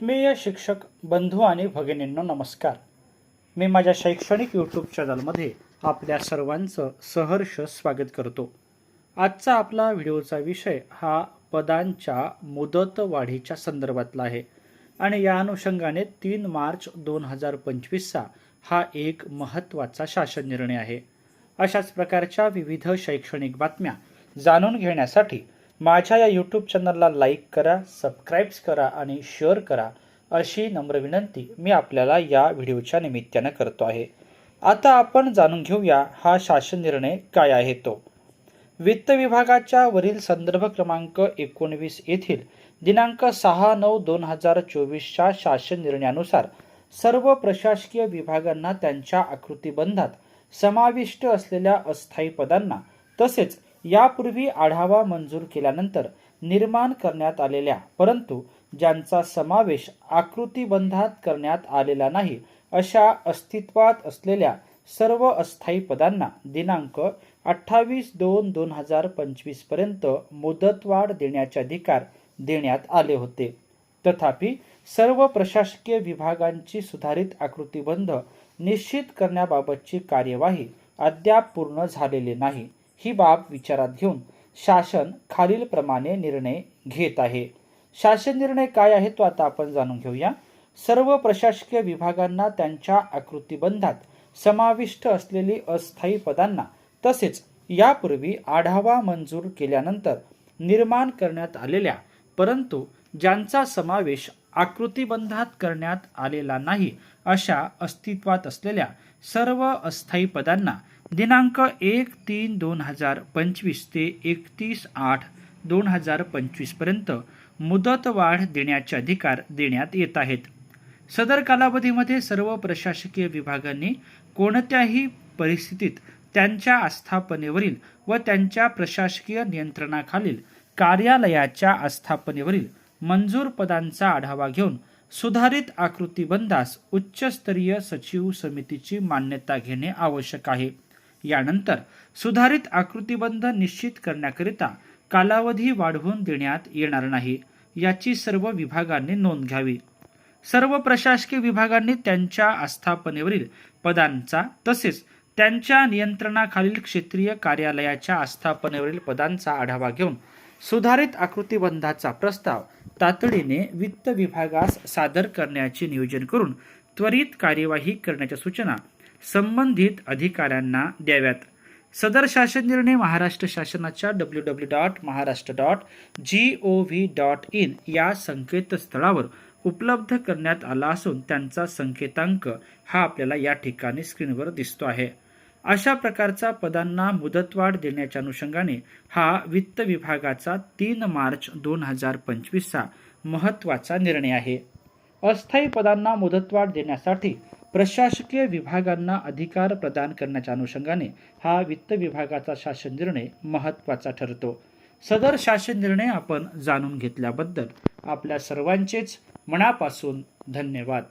आत्मीय शिक्षक बंधू आणि भगिनींनो नमस्कार. मी माझ्या शैक्षणिक यूट्यूब चॅनलमध्ये आपल्या सर्वांचं सहर्ष स्वागत करतो. आजचा आपला व्हिडिओचा विषय हा पदांच्या मुदत वाढीच्या संदर्भातला आहे. आणि या अनुषंगाने तीन मार्च दोन हजार पंचवीसचा हा एक महत्त्वाचा शासन निर्णय आहे. अशाच प्रकारच्या विविध शैक्षणिक बातम्या जाणून घेण्यासाठी माझ्या या यूट्यूब चॅनलला लाईक करा सबस्क्राईब्स करा आणि शेअर करा अशी नम्र विनंती मी आपल्याला या व्हिडिओच्या निमित्तानं करतो आहे. आता आपण जाणून घेऊया हा शासन निर्णय काय आहे तो. वित्त विभागाच्या वरील संदर्भ क्रमांक एकोणवीस येथील दिनांक सहा नऊ दोन हजार चोवीसच्या शासन निर्णयानुसार सर्व प्रशासकीय विभागांना त्यांच्या आकृतीबंधात समाविष्ट असलेल्या अस्थायी पदांना तसेच यापूर्वी आढावा मंजूर केल्यानंतर निर्माण करण्यात आलेल्या परंतु ज्यांचा समावेश आकृतीबंधात करण्यात आलेला नाही अशा अस्तित्वात असलेल्या सर्व अस्थायी पदांना दिनांक अठ्ठावीस दोन दोन हजार पंचवीसपर्यंत मुदतवाढ देण्याचे अधिकार देण्यात आले होते. तथापि सर्व प्रशासकीय विभागांची सुधारित आकृतीबंध निश्चित करण्याबाबतची कार्यवाही अद्याप पूर्ण झालेली नाही. ही बाब विचारात घेऊन शासन खालीलप्रमाणे निर्णय घेत आहे. शासन निर्णय काय आहे तो आता आपण जाणून घेऊया. सर्व प्रशासकीय विभागांना त्यांच्या आकृतीबंधात समाविष्ट असलेली अस्थायी पदांना तसेच यापूर्वी आढावा मंजूर केल्यानंतर निर्माण करण्यात आलेल्या परंतु ज्यांचा समावेश आकृतीबंधात करण्यात आलेला नाही अशा अस्तित्वात असलेल्या सर्व अस्थायी पदांना दिनांक एक तीन दोन हजार पंचवीस ते एकतीस आठ दोन हजार पंचवीसपर्यंत मुदतवाढ देण्याचे अधिकार देण्यात येत आहेत. सदर कालावधीमध्ये सर्व प्रशासकीय विभागांनी कोणत्याही परिस्थितीत त्यांच्या आस्थापनेवरील व त्यांच्या प्रशासकीय नियंत्रणाखालील कार्यालयाच्या आस्थापनेवरील मंजूर पदांचा आढावा घेऊन सुधारित आकृतीबंधास उच्चस्तरीय सचिव समितीची मान्यता घेणे आवश्यक आहे. यानंतर सुधारित आकृतीबंध निश्चित करण्याकरिता कालावधी वाढवून देण्यात येणार नाही याची सर्व विभागांनी नोंद घ्यावी. सर्व प्रशासकीय विभागांनी त्यांच्या आस्थापनेवरील पदांचा तसेच त्यांच्या नियंत्रणाखालील क्षेत्रीय कार्यालयाच्या आस्थापनेवरील पदांचा आढावा घेऊन सुधारित आकृतीबंधाचा प्रस्ताव तातडीने वित्त विभागास सादर करण्याचे नियोजन करून त्वरित कार्यवाही करण्याच्या सूचना संबंधित अधिकाऱ्यांना द्याव्यात. सदर शासन निर्णय महाराष्ट्र शासनाच्या W W dot Maharashtra dot G O V dot in या संकेतस्थळावर उपलब्ध करण्यात आला असून त्यांचा संकेतांक हा आपल्याला या ठिकाणी स्क्रीनवर दिसतो आहे. अशा प्रकारचा पदांना मुदतवाढ देण्याच्या अनुषंगाने हा वित्त विभागाचा तीन मार्च दोन हजार पंचवीसचा महत्त्वाचा निर्णय आहे. अस्थायी पदांना मुदतवाढ देण्यासाठी प्रशासकीय विभागांना अधिकार प्रदान करण्याच्या अनुषंगाने हा वित्त विभागाचा शासन निर्णय महत्त्वाचा ठरतो. सदर शासन निर्णय आपण जाणून घेतल्याबद्दल आपल्या सर्वांचेच मनापासून धन्यवाद.